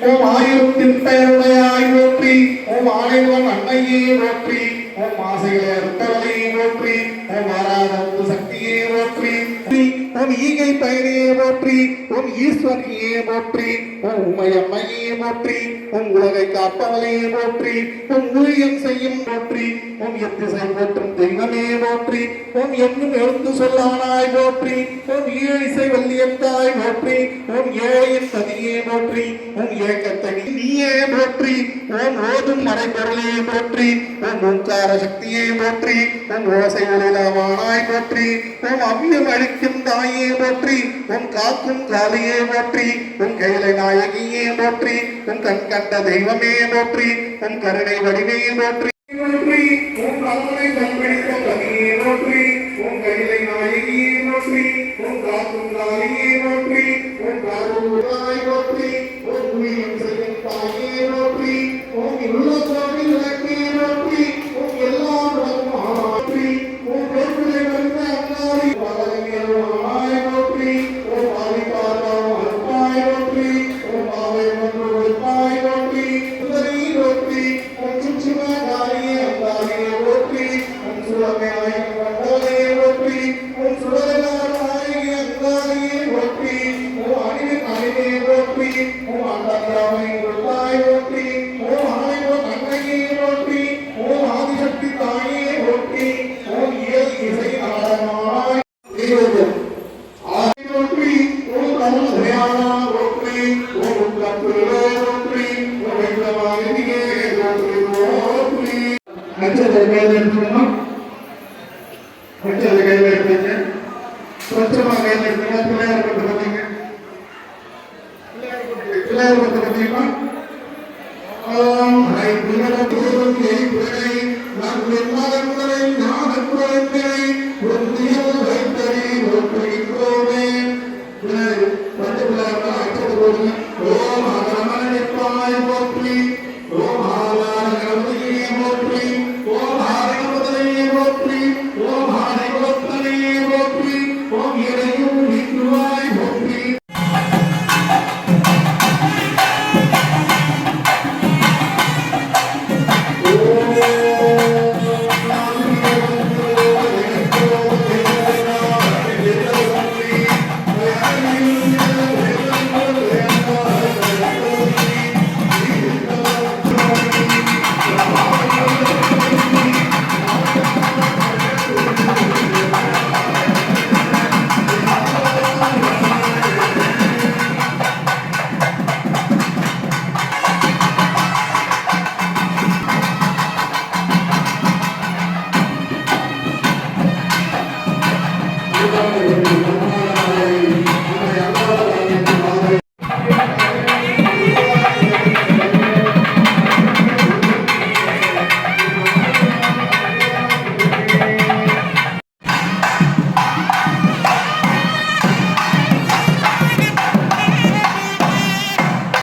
ஓம் ஆயிரத்தின் பெயருடையாய் போற்றி. ஓம் ஆணைவன் அன்னையே ஓற்றி ஓம் ஆசைகளை அறுத்தவளையே ஓற்றி ஓம் ஆராதத்து சக்தியே ஓற்றி ஓம் ஈகை பயனையே ஓற்றி ஓம் ஈஸ்வரியே ஓற்றி ஓம் அம்மையே போற்றி ஓம் உலகை காப்பவனையே போற்றி ஓம் ஊழியம் செய்யும் போற்றி ஓம் எத்திசை போற்றும் தெய்வமே போற்றி ஓம் என்னும் எழுந்து சொல்லானாய் போற்றி ஓம் ஈழிசை வல்லியத்தாய் போற்றி ஓம் ஏழையின் பதியே போற்றி ஓம் ஏக்கத்தனி நீயே போற்றி ஓம் ஓதும் மறைபொருளே போற்றி ஓம் ஓங்கார சக்தியே போற்றி ஓம் ஓசை உலகமானாய் போற்றி ஓம் அவ்யம் அழிக்கும் தாயே போற்றி ஓம் காக்கும் காலையே போற்றி ஓம் கைலை நாயகியே போற்றி ஓம் கண் கண்ட தெய்வமே போற்றி ஓம் கருணை வடிவையே போற்றி. போற்றி உன் கருணை கண்பிடித்த கனியே போற்றி உன் கைலை நாயகியே போற்றி உன் காக்கும் காளியே அச்சத்தை கையில் எடுத்துக்கணும் அச்சத்தை கையில் எடுத்துங்க சொச்சமா கையில் எடுத்துங்க பிள்ளையார் பட்டு பார்த்தீங்க பிள்ளையார் பட்டு பார்த்தீங்களா ஓம் ஹை புனரபுரம் ஏய் புரை நான் நிர்மலம் முறை ஞான புரங்களை புத்தியில் வைத்தறி ஒப்புகின்றோமே பத்து பிள்ளையார் அச்சத்தை போடுங்க.